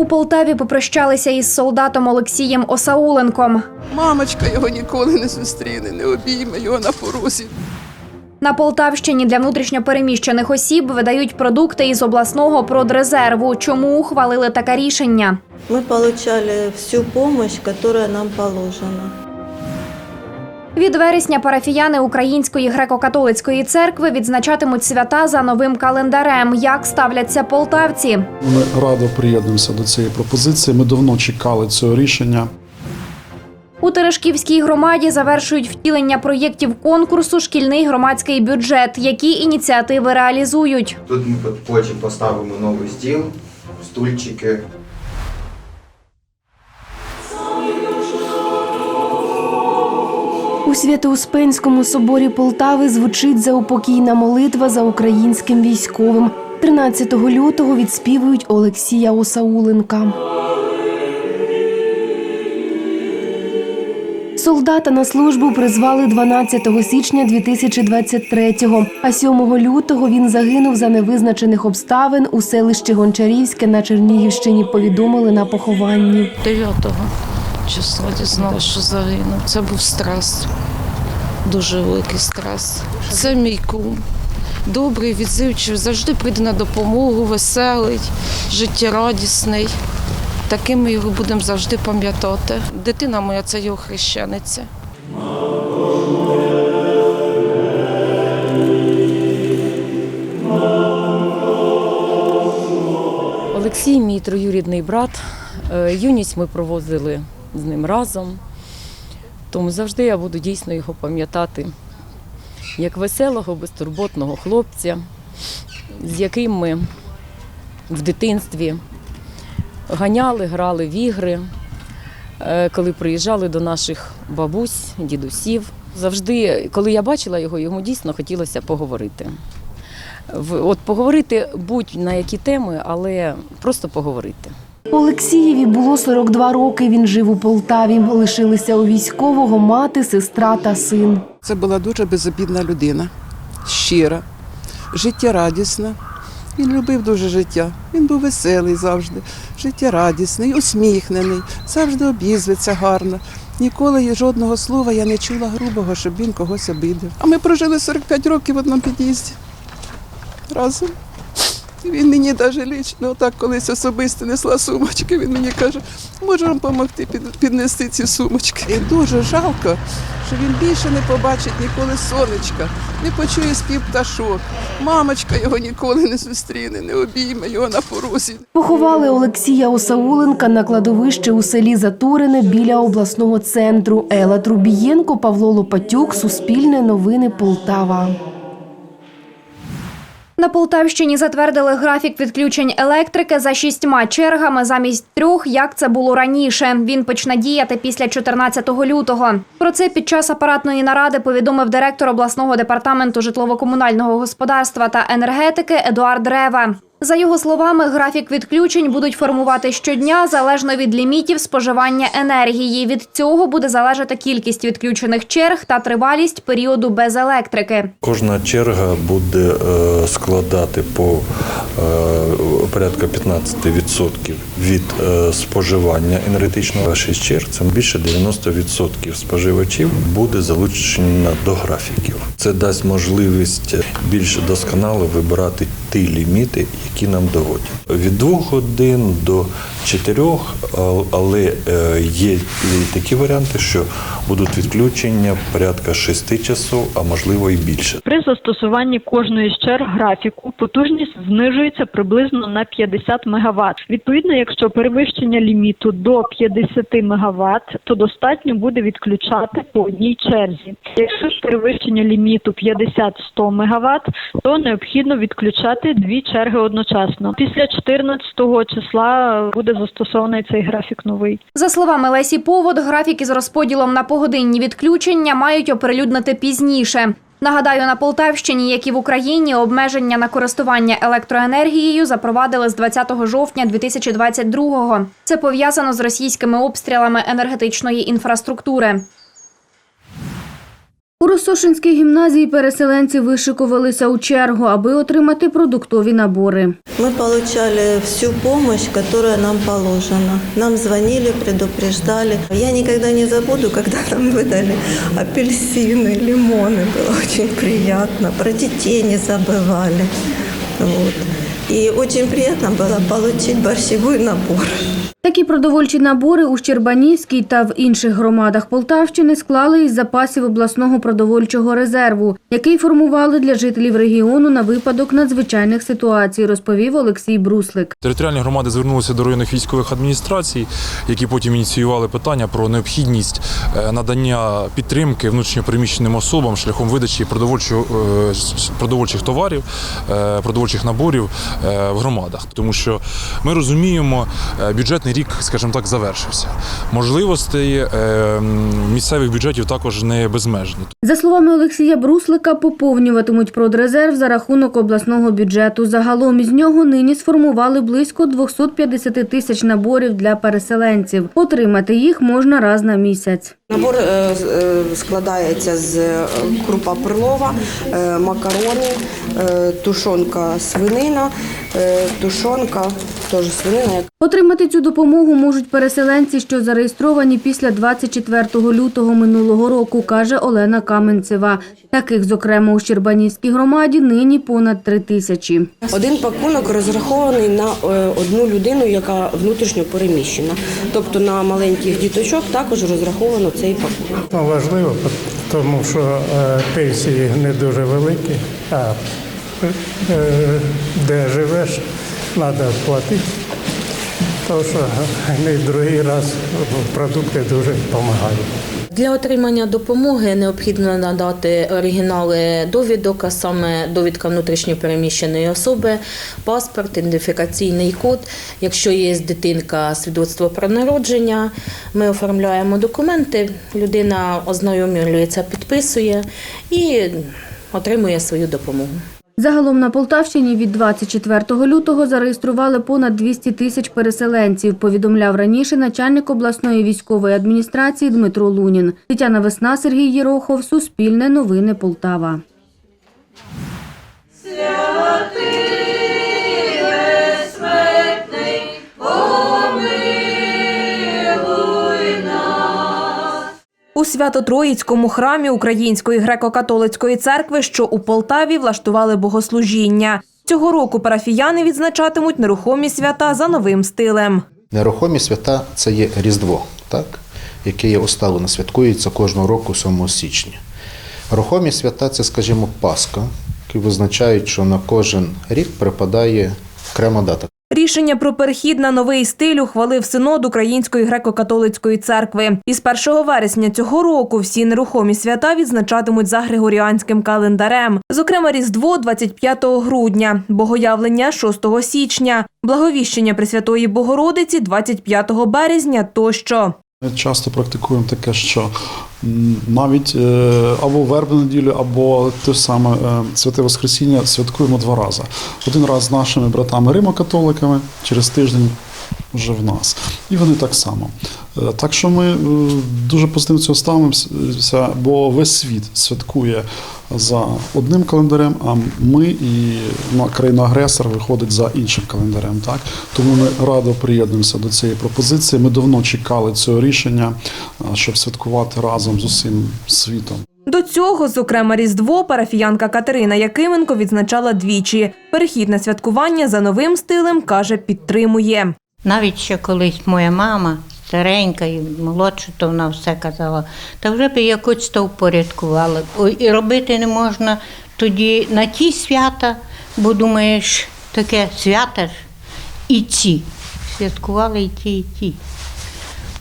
У Полтаві попрощалися із солдатом Олексієм Осауленком. Мамочка його ніколи не зустріне, не обійме його на порозі. На Полтавщині для внутрішньопереміщених осіб видають продукти із обласного продрезерву. Чому ухвалили таке рішення? Ми отримали всю помощь, яка нам положена. Від вересня парафіяни Української греко-католицької церкви відзначатимуть свята за новим календарем. Як ставляться полтавці? Ми радо приєднуємося до цієї пропозиції. Ми давно чекали цього рішення. У Терешківській громаді завершують втілення проєктів конкурсу Шкільний громадський бюджет. Які ініціативи реалізують? Тут ми потім поставимо новий стіл, стульчики. У Свято-Успенському соборі Полтави звучить заупокійна молитва за українським військовим. 13 лютого відспівують Олексія Осауленка. Солдата на службу призвали 12 січня 2023-го, а 7 лютого він загинув за невизначених обставин у селищі Гончарівське на Чернігівщині. Повідомили на похованні. 9 числа дізналася, що загинув. Це був стрес. Дуже великий стрес. Це мій кум. Добрий, відзивчивий, завжди прийде на допомогу, веселий, життєрадісний. Таким ми його будемо завжди пам'ятати. Дитина моя це його хрещениця. Олексій, мій троюрідний брат. Е, Юність ми проводили з ним разом. Тому завжди я буду дійсно його пам'ятати як веселого, безтурботного хлопця, з яким ми в дитинстві ганяли, грали в ігри, Е, коли приїжджали до наших бабусь, дідусів. Завжди, коли я бачила його, йому дійсно хотілося поговорити. От поговорити будь на які теми, але просто поговорити. Олексієві було 42 роки. Він жив у Полтаві. Лишилися у військового мати, сестра та син. Це була дуже безобідна людина, щира, життєрадісна. Він любив дуже життя. Він був веселий завжди, життєрадісний, усміхнений, завжди обізвиться гарно. Ніколи жодного слова я не чула грубого, щоб він когось обидив. А ми прожили 45 років в одному під'їзді разом. Він мені навіть лічно, отак колись особисто несла сумочки. Він мені каже, можу вам допомогти під, піднести ці сумочки. І дуже жалко, що він більше не побачить ніколи сонечка, не почує спів пташок. Мамочка його ніколи не зустріне, не обійме його на порозі. Поховали Олексія Осауленка на кладовище у селі Затурине біля обласного центру. Ела Трубієнко, Павло Лопатюк, Суспільне новини Полтава. На Полтавщині затвердили графік відключень електрики за шістьма чергами замість трьох, як це було раніше. Він почне діяти після 14 лютого. Про це під час апаратної наради повідомив директор обласного департаменту житлово-комунального господарства та енергетики Едуард Рева. За його словами, графік відключень будуть формувати щодня залежно від лімітів споживання енергії. Від цього буде залежати кількість відключених черг та тривалість періоду без електрики. Кожна черга буде е, складати по е, порядка 15% від е, споживання енергетичного. Шість черг це більше 90% споживачів буде залучено до графіків. Це дасть можливість більш досконало вибирати ті ліміти, які нам доводять. Від двох годин до чотирьох, але е, є такі варіанти, що будуть відключення порядка 6 часов, а можливо і більше. При застосуванні кожної з черг графіку потужність знижується приблизно на 50 МВт. Відповідно, якщо перевищення ліміту до 50 МВт, то достатньо буде відключати по одній черзі. Якщо ж перевищення ліміту 50-100 МВт, то необхідно відключати дві черги одночасно. Після 14 числа буде застосований цей графік новий. За словами Лесі Повод, графік із розподілом на погодинні відключення мають оприлюднити пізніше. Нагадаю, на Полтавщині, як і в Україні, обмеження на користування електроенергією запровадили з 20 жовтня 2022-го. Це пов'язано з російськими обстрілами енергетичної інфраструктури. У Росошинській гімназії переселенці вишикувалися у чергу, аби отримати продуктові набори. Мы получали всю помощь, которая нам положена. Нам звонили, предупреждали. Я никогда не забуду, когда нам выдали апельсины, лимоны. Было очень приятно. Про детей не забывали. Вот. И очень приятно было получить борщевой набор. Такі продовольчі набори у Щербанівській та в інших громадах Полтавщини склали із запасів обласного продовольчого резерву, який формували для жителів регіону на випадок надзвичайних ситуацій, розповів Олексій Бруслик. Територіальні громади звернулися до районних військових адміністрацій, які потім ініціювали питання про необхідність е, надання підтримки внутрішньопереміщеним особам шляхом видачі продовольчого, е, продовольчих товарів, е, продовольчих наборів в громадах. Тому що ми розуміємо, е, бюджетний рік, скажімо так, завершився. Можливостей е, місцевих бюджетів також не безмежні. За словами Олексія Бруслика, поповнюватимуть продрезерв за рахунок обласного бюджету. Загалом із нього нині сформували близько 250 тисяч наборів для переселенців. Отримати їх можна раз на місяць. Набор е, е, складається з е, крупа перлова, е, макарони, е, тушонка свинина, е, тушонка теж свинина. Отримати цю допомогу можуть переселенці, що зареєстровані після 24 лютого минулого року, каже Олена Каменцева. Таких, зокрема, у Щербанівській громаді нині понад три тисячі. Один пакунок розрахований на е, одну людину, яка внутрішньо переміщена. Тобто на маленьких діточок також розраховано цей пакунок. Ну, важливо, тому що е, пенсії не дуже великі, а е, де живеш, треба платити. Тому що не другий раз продукти дуже допомагають. Для отримання допомоги необхідно надати оригінали довідок, а саме довідка внутрішньопереміщеної особи, паспорт, ідентифікаційний код. Якщо є дитинка, свідоцтво про народження, ми оформляємо документи, людина ознайомлюється, підписує і отримує свою допомогу. Загалом на Полтавщині від 24 лютого зареєстрували понад 200 тисяч переселенців, повідомляв раніше начальник обласної військової адміністрації Дмитро Лунін. Тетяна Весна, Сергій Єрохов, Суспільне новини Полтава. У Свято-Троїцькому храмі Української греко-католицької церкви, що у Полтаві, влаштували богослужіння. Цього року парафіяни відзначатимуть нерухомі свята за новим стилем. Нерухомі свята це є Різдво, так? яке є усталено, святкується кожного року 7 січня. Рухомі свята це, скажімо, Пасха, які визначають, що на кожен рік припадає окрема дата. Рішення про перехід на новий стиль ухвалив синод Української греко-католицької церкви. Із 1 вересня цього року всі нерухомі свята відзначатимуть за григоріанським календарем. Зокрема, Різдво 25 грудня, Богоявлення 6 січня, Благовіщення Пресвятої Богородиці 25 березня тощо. Ми часто практикуємо таке, що навіть е, або вербну неділю, або те саме е, Святе Воскресіння святкуємо два рази. Один раз з нашими братами римокатоликами, через тиждень вже в нас. І вони так само. Е, Так що ми е, дуже позитивно цього ставимося, бо весь світ святкує за одним календарем, а ми і країна-агресор виходить за іншим календарем. Так? Тому ми радо приєднуємося до цієї пропозиції. Ми давно чекали цього рішення, щоб святкувати разом з усім світом. До цього, зокрема, Різдво, парафіянка Катерина Якименко відзначала двічі. Перехід на святкування за новим стилем, каже, підтримує. Навіть ще колись моя мама, старенька і молодша, то вона все казала, та вже б якось то впорядкували. І робити не можна тоді на ті свята, бо думаєш, таке свята ж і ці. Святкували і ті, і ті.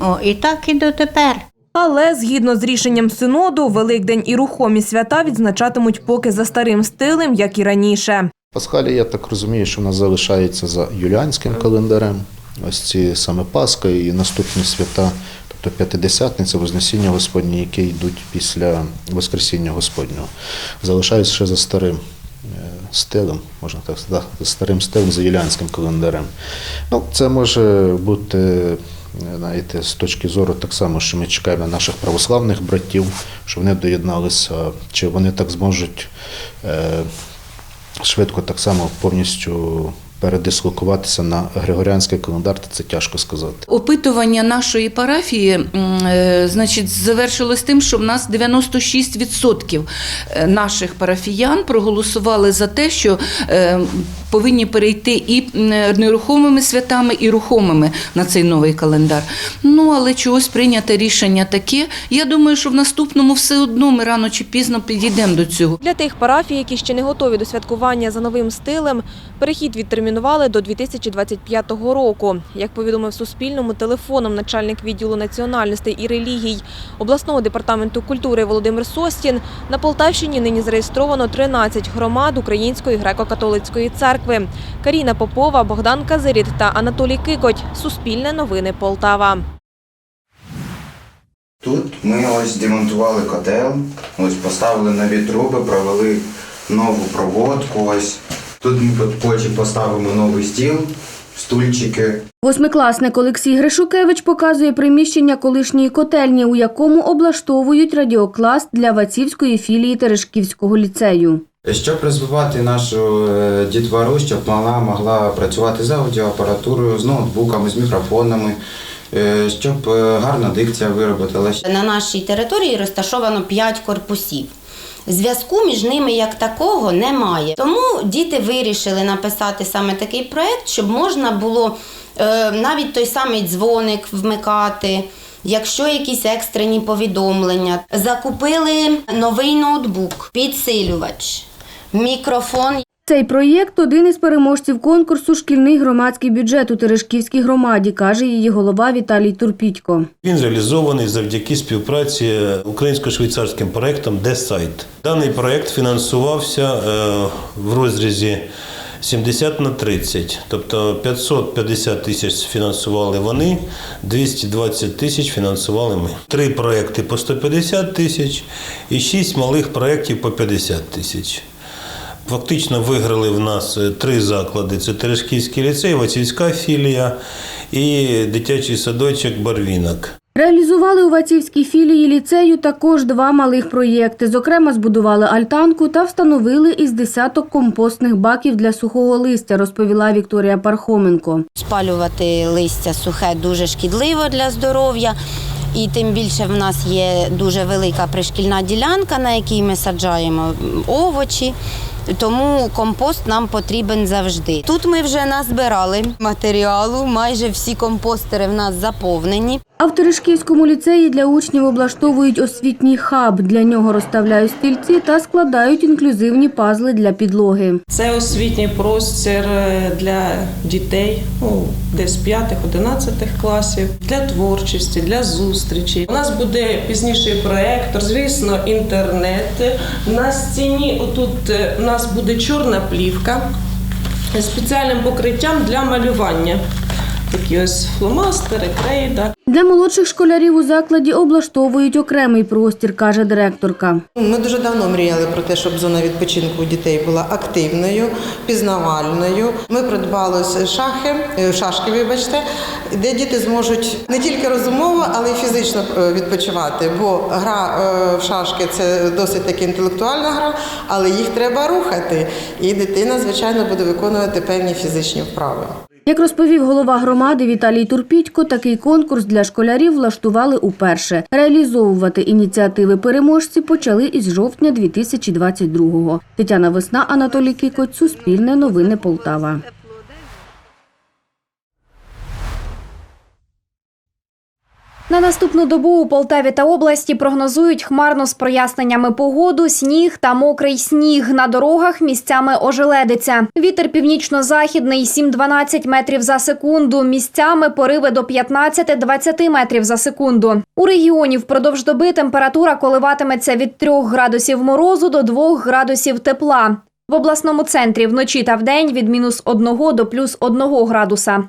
О, і так і дотепер. Але згідно з рішенням синоду, Великдень і рухомі свята відзначатимуть поки за старим стилем, як і раніше. Пасхалія, я так розумію, що вона залишається за юліанським календарем. Ось ці саме Пасха і наступні свята, тобто П'ятидесятниця, Вознесіння Господнє, які йдуть після Воскресіння Господнього. Залишаються ще за старим е, стилем, можна так сказати, за старим стилем, за юліанським календарем. Ну, це може бути знаєте, з точки зору так само, що ми чекаємо наших православних братів, що вони доєдналися, чи вони так зможуть е, швидко так само повністю передислокуватися на григоріанський календар, то це тяжко сказати. Опитування нашої парафії е, значить, завершилось тим, що в нас 96% наших парафіян проголосували за те, що е, повинні перейти і нерухомими святами, і рухомими на цей новий календар. Ну, але чогось прийняте рішення таке. Я думаю, що в наступному все одно ми рано чи пізно підійдемо до цього. Для тих парафій, які ще не готові до святкування за новим стилем, перехід відтермінували до 2025 року. Як повідомив Суспільному телефоном начальник відділу національностей і релігій обласного департаменту культури Володимир Состін, на Полтавщині нині зареєстровано 13 громад Української греко-католицької церкви. Каріна Попова, Богдан Казиріт та Анатолій Кикоть. Суспільне новини Полтава. Тут ми ось демонтували котел, ось поставили нові труби, провели нову проводку. Ось тут ми потім поставимо новий стіл, стульчики. Восьмикласник Олексій Гришукевич показує приміщення колишньої котельні, у якому облаштовують радіоклас для Вацівської філії Терешківського ліцею. Щоб розвивати нашу е, дітвору, щоб вона могла працювати з аудіоапаратурою, з ноутбуками, з мікрофонами, е, щоб е, гарна дикція вироботилася. На нашій території розташовано 5 корпусів. Зв'язку між ними як такого немає. Тому діти вирішили написати саме такий проєкт, щоб можна було е, навіть той самий дзвоник вмикати. Якщо якісь екстрені повідомлення, закупили новий ноутбук, підсилювач, мікрофон. Цей проєкт один із переможців конкурсу Шкільний громадський бюджет у Терешківській громаді, каже її голова Віталій Турпітько. Він реалізований завдяки співпраці українсько-швейцарським проектом «Десайт». Даний проект фінансувався е, в розрізі 70 на 30, тобто 550 тисяч фінансували вони, 220 тисяч фінансували ми. Три проекти по 150 тисяч і шість малих проєктів по 50 тисяч. Фактично виграли в нас е, три заклади: це Терешківський ліцей, Вацівська філія і дитячий садочок Барвінок. Реалізували у Вацівській філії ліцею також два малих проєкти. Зокрема, збудували альтанку та встановили із десяток компостних баків для сухого листя, розповіла Вікторія Пархоменко. Спалювати листя сухе дуже шкідливо для здоров'я. І тим більше в нас є дуже велика пришкільна ділянка, на якій ми саджаємо овочі. Тому компост нам потрібен завжди. Тут ми вже назбирали матеріалу, майже всі компостери в нас заповнені. А в Терешківському ліцеї для учнів облаштовують освітній хаб. Для нього розставляють стільці та складають інклюзивні пазли для підлоги. Це освітній простір е, для дітей, ну десь 5-11 класів, для творчості, для зустрічей. У нас буде пізніший проектор, звісно, інтернет. На стіні отут е, у нас буде чорна плівка з спеціальним покриттям для малювання. Такі ось фломастери, крейда. Для молодших школярів у закладі облаштовують окремий простір, каже директорка. Ми дуже давно мріяли про те, щоб зона відпочинку у дітей була активною, пізнавальною. Ми придбали шахи, е, шашки, вибачте, де діти зможуть не тільки розумово, але й фізично е, відпочивати. Бо гра е, в шашки це досить таки інтелектуальна гра, але їх треба рухати. І дитина, звичайно, буде виконувати певні фізичні вправи. Як розповів голова громади Віталій Турпітько, такий конкурс для школярів влаштували уперше. Реалізовувати ініціативи переможці почали із жовтня 2022-го. Тетяна Весна, Анатолій Кікоць, Суспільне новини Полтава. На наступну добу у Полтаві та області прогнозують хмарно з проясненнями погоду, сніг та мокрий сніг. На дорогах місцями ожеледиться. Вітер північно-західний 7-12 метрів за секунду. Місцями пориви до 15-20 метрів за секунду. У регіоні впродовж доби температура коливатиметься від 3 градусів морозу до 2 градусів тепла. В обласному центрі вночі та вдень від мінус 1 до плюс 1 градуса.